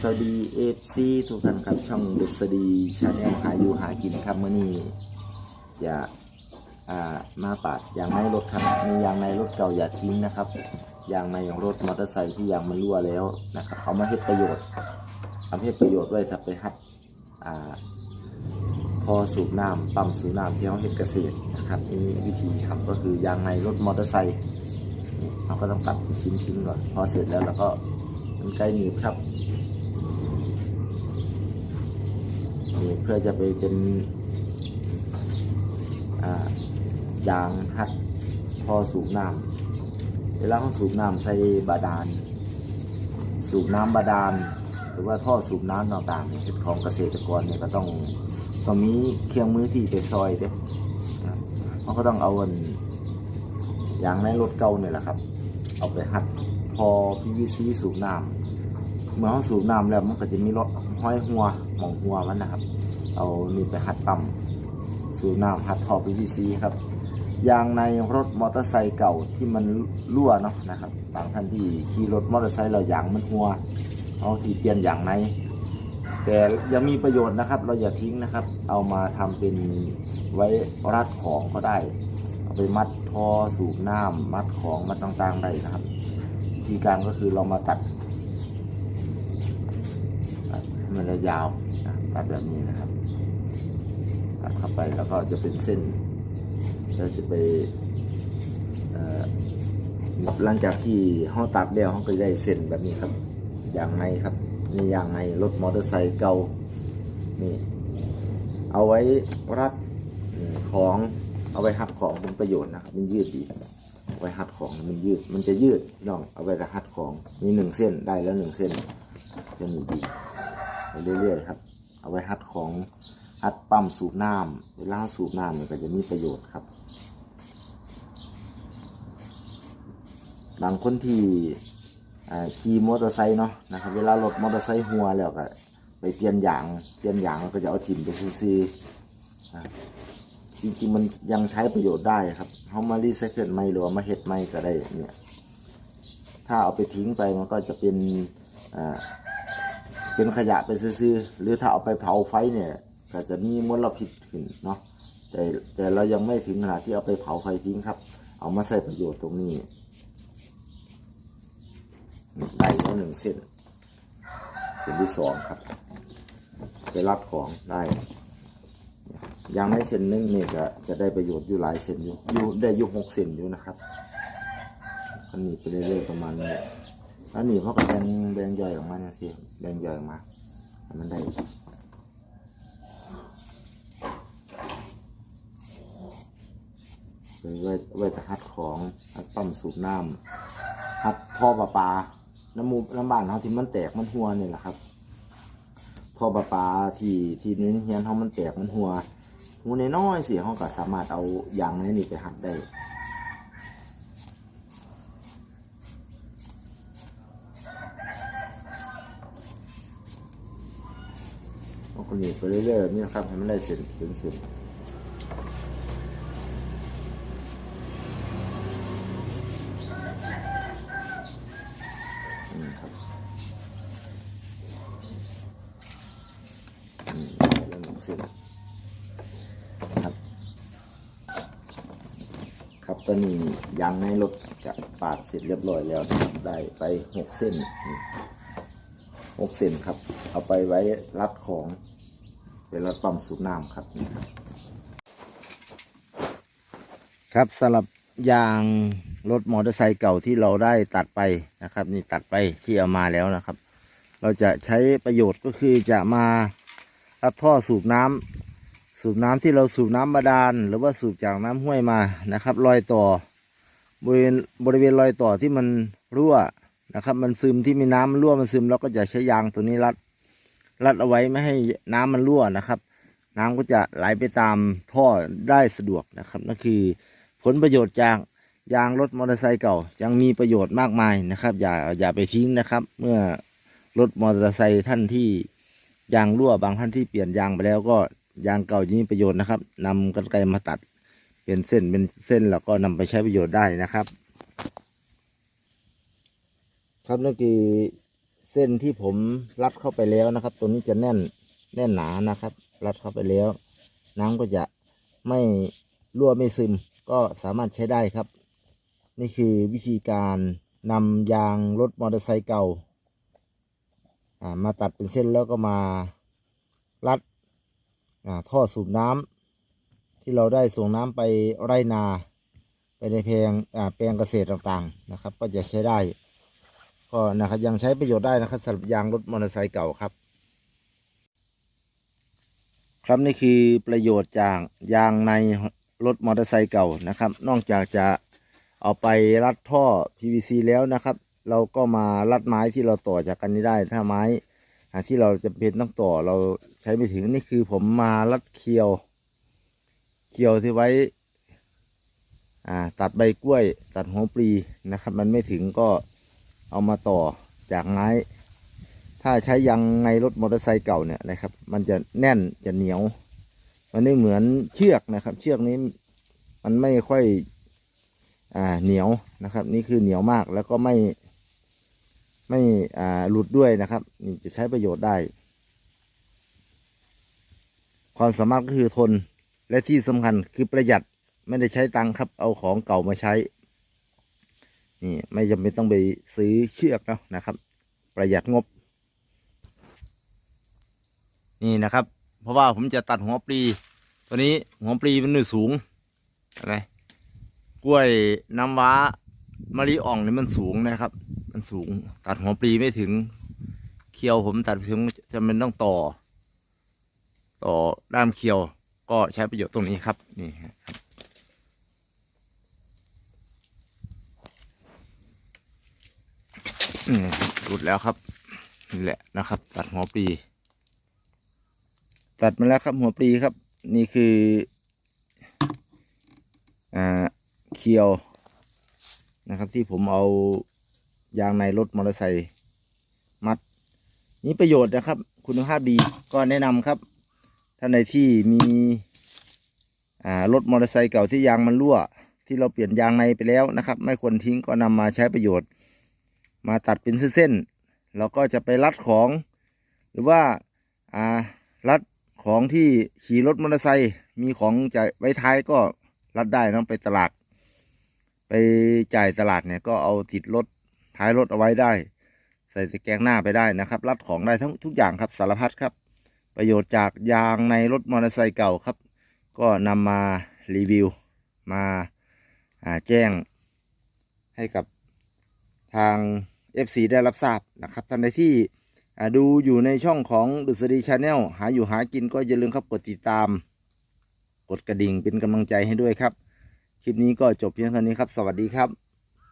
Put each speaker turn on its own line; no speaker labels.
สวัสดีเอฟซีทุกท่านครับช่องดุษฎีชาแนลหาอยู่หากินครับเมื่อนี้จะอ่ามาปาดยางในรถครับมียางในรถเก่าอย่าทิ้งนะครับยางในของรถมอเตอร์ไซค์ที่ยางมันรั่วแล้วนะครับเอามาเฮ็ดประโยชน์เอามาเฮ็ดประโยชน์ไว้ถ้าไปฮับอ่าพอสูบน้ำปั๊มสูบน้ำที่เขาเฮ็ดเกษตรนะครับนี่วิธีทำก็คือยางในรถมอเตอร์ไซค์เราก็ต้องตัดชิ้นๆก่อนพอเสร็จแล้วเราก็มันไกล้หนีบครับ นี่ เพื่อจะไปเป็นยางฮัดพอสูบน้ำเวลาเขาสูบน้ำใส่บาดาล สูบน้ำบาดาล หรือว่าท่อสูบน้ำต่างๆเนี่ยเป็นของเกษตรกรเนี่ยก็ต้องต้องมีเครื่องมือที่ไปซอยเด้นะครับเขาก็ต้องเอาอันยางในรถเก่าเนี่ยแหละครับ เอาไปหัดพอ PVC สูบน้ำเมื่อเขาสูบน้ำแล้วมันก็จะมีรถห้อยหัวหมองหัวมันนะครับ เอานี่ไปหัดปั๊มสูบน้ำหัดท่อ PVC ครับยางในรถมอเตอร์ไซค์เก่าที่มันรั่วเนาะนะครับบางท่านที่ขี่รถมอเตอร์ไซค์เรายางมันหัวเอาที่เปลี่ยนยางใน แต่ยังมีประโยชน์นะครับ เราอย่าทิ้งนะครับ เอามาทำเป็นไว้รัดของก็ได้ เอาไปมัดท่อสูบน้ำมัดของมัดต่างๆได้นะครับวิธีการก็คือเรามาตัดตัดให้มันยาว ตัดแบบนี้นะครับตัดเข้าไปแล้วก็จะเป็นเส้นเราจะไปหลังจากที่ห้องตัดแล้วห้องก็ได้เส้นแบบนี้ครับ อย่างในครับนี่อย่างในรถมอเตอร์ไซค์เก่านี่เอาไว้รัดของเอาไว้หัดของเป็นประโยชน์นะครับ มันยืดดีเอาไว้หัดของมันยืด มันจะยืดพี่น้อง เอาไว้จะหัดของมีหนึ่งเส้นได้แล้วหนึ่งเส้นจะมีดีไปเรื่อยๆครับ เอาไว้ฮัดของฮัดปั๊มสูบน้ำเวลาสูบน้ำเนี่ยก็จะมีประโยชน์ครับบางคนที่ขี่มอเตอร์ไซค์เนาะนะครับเวลารถมอเตอร์ไซค์หัวแล้วก็ไปเปลี่ยนยางเปลี่ยนยางแล้วก็จะเอาถิ่มไปซื้อจริงๆมันยังใช้ประโยชน์ได้ครับเขามารีไซเคิลไม่หรือว่ามาเฮ็ดไม่ก็ได้เนี่ย ถ้าเอาไปทิ้งไปมันก็จะเป็นอ่า เป็นขยะไปซื้อๆหรือถ้าเอาไปเผาไฟเนี่ยก็จะมีมลพิษขึ้นเนาะแต่แต่เรายังไม่ถึงขนาดที่เอาไปเผาไฟทิ้งครับ เอามาใส่ประโยชน์ตรงนี้ได้แล้วหนึ่งเส้น เส้นที่สองครับไปรัดของได้ยังไม่เส้นหนึงเนี่ก็จะได้ประโยชน์อยู่หลายเส้นอยู่อยู่ได้อยู่หกเส้นอยู่นะครับอันนี้ไปเรื่อยๆประมาณนี้ อันนี้เขาก็แบ่งแบ่งย่อยออกมาเนี่ยสิแบ่งย่อยออกมามันได้ไว้ไว้แต่ฮัดของฮัดปั๊มสูบน้ำฮัดท่อประปา น้ำมูน้ำบ้านเขาที่มันแตกมันหัวนี่แหละครับท่อประปาที่ที่นี้เฮียนเขามันแตกมันหัวหัวน้อยๆสิเขาก็สามารถเอายางในนี่ไปหัดได้ เอา คนนี้ไปเรื่อยๆแบบนี้นะครับให้มันได้เสร็จเป็นเสร็จนี่ครับอืมแล้วหนึ่งเส้นครับครับตอนนี้ยางในรถจะปาดเสร็จเรียบร้อยแล้วนะครับได้ไปหกเส้นหกเส้นครับ เอาไปไว้รัดของ เป็นรถปั๊มสูบน้ำครับนี่ครับ ครับสำหรับยางรถมอเตอร์ไซค์เก่าที่เราได้ตัดไปนะครับ นี่ตัดไปที่เอามาแล้วนะครับ เราจะใช้ประโยชน์ก็คือจะมารับท่อสูบน้ำสูบน้ำที่เราสูบน้ำบาดาลหรือว่าสูบจากน้ำห้วยมานะครับรอยต่อบริเวณบริเวณรอยต่อที่มันรั่วนะครับ มันซึมที่มีน้ำรั่วมันซึมเราก็จะใช้ยางตัวนี้รัด รัดเอาไว้ไม่ให้น้ำมันรั่วนะครับ น้ำก็จะไหลไปตามท่อได้สะดวกนะครับนั่นคือผลประโยชน์จากยางรถมอเตอร์ไซค์เก่ายังมีประโยชน์มากมายนะครับ อย่าอย่าไปทิ้งนะครับ เมื่อรถมอเตอร์ไซค์ท่านที่ยางรั่วบางท่านที่เปลี่ยนยางไปแล้วก็ยางเก่ายังมีประโยชน์นะครับนำกรรไกรมาตัดเป็นเส้นเป็นเส้นแล้วก็นำไปใช้ประโยชน์ได้นะครับ ครับนั่นคือ สเส้นที่ผมรัดเข้าไปแล้วนะครับ ตัวนี้จะแน่นแน่นหนานะครับ รัดเข้าไปแล้ว น้ำก็จะไม่รั่วไม่ซึม ก็สามารถใช้ได้ครับ นี่คือวิธีการนำยางรถมอเตอร์ไซค์เก่ามาตัดเป็นเส้นแล้วก็มารัดท่อสูบน้ำที่เราได้ส่งน้ำไปไร่นา ไปในแปลงแปลงเกษตรต่างๆนะครับ ก็จะใช้ได้ ก็นะครับยังใช้ประโยชน์ได้นะครับสำหรับยางรถมอเตอร์ไซค์เก่าครับ ครับนี่คือประโยชน์จากยางในรถมอเตอร์ไซค์เก่านะครับ นอกจากจะเอาไปรัดท่อ PVC แล้วนะครับ เราก็มารัดไม้ที่เราต่อจากกันนี้ได้ ถ้าไม้ที่เราจะเป็นต้องต่อเราใช้ไม่ถึงนี่คือผมมารัดเคียวเคียวที่ไว้อ่าตัดใบกล้วย ตัดหัวปลีนะครับ มันไม่ถึงก็ เอามาต่อจากไม้ ถ้าใช้ยางในรถมอเตอร์ไซค์เก่าเนี่ยนะครับ มันจะแน่นจะเหนียว มันไม่เหมือนเชือกนะครับ เชือกนี้มันไม่ค่อยอ่าเหนียวนะครับ นี่คือเหนียวมากแล้วก็ไม่ไม่อ่าหลุดด้วยนะครับ นี่จะใช้ประโยชน์ได้ ความสามารถก็คือทนและที่สำคัญคือประหยัดไม่ได้ใช้ตังค์ครับ เอาของเก่ามาใช้ นี่ไม่จำเป็นต้องไปซื้อเชือกแล้วนะครับ ประหยัดงบ นี่นะครับ เพราะว่าผมจะตัดหัวปลีตัวนี้หัวปลีมันหนึ่สูงอะไรกล้วยน้ำว้ามะลิอ่องนี่มันสูงนะครับ มันสูง ตัดหัวปลีไม่ถึงเคียวผมตัดถึงจะเป็นต้องต่อ ต่อด้ามเคียวก็ใช้ประโยชน์ตรงนี้ครับ นี่ครับ อืมหลุดแล้วครับนี่แหละนะครับ ตัดหัวปลี ตัดมาแล้วครับ หัวปลีครับ นี่คืออ่าเคียวนะครับ ที่ผมเอายางในรถมอเตอร์ไซค์มัด นี่ประโยชน์นะครับ คุณภาพดีก็แนะนำครับท่านใดที่มีอ่ารถมอเตอร์ไซค์เก่าที่ยางมันรั่ว ที่เราเปลี่ยนยางในไปแล้วนะครับ ไม่ควรทิ้งก็นำมาใช้ประโยชน์ มาตัดเป็นเส้นๆเราก็จะไปรัดของ หรือว่าอ่ารัดของที่ขี่รถมอเตอร์ไซค์มีของจะไว้ท้ายก็รัดได้นอะไปตลาด ไปจ่ายตลาดเนี่ยก็เอาติดรถท้ายรถเอาไว้ได้ ใส่ตะแกรงหน้าไปได้นะครับ รัดของได้ทั้งทุกอย่างครับสารพัดครับ ประโยชน์จากยางในรถมอเตอร์ไซค์เก่าครับ ก็นำมารีวิว มาแจ้งให้กับทาง FC ได้รับทราบนะครับท่านใดที่ดูอยู่ในช่องของดุษฎีชาแนลหาอยู่หากินก็อย่าลืมครับกดติดตาม กดกระดิ่งเป็นกำลังใจให้ด้วยครับ คลิปนี้ก็จบเพียงเท่านี้ครับ สวัสดีครับ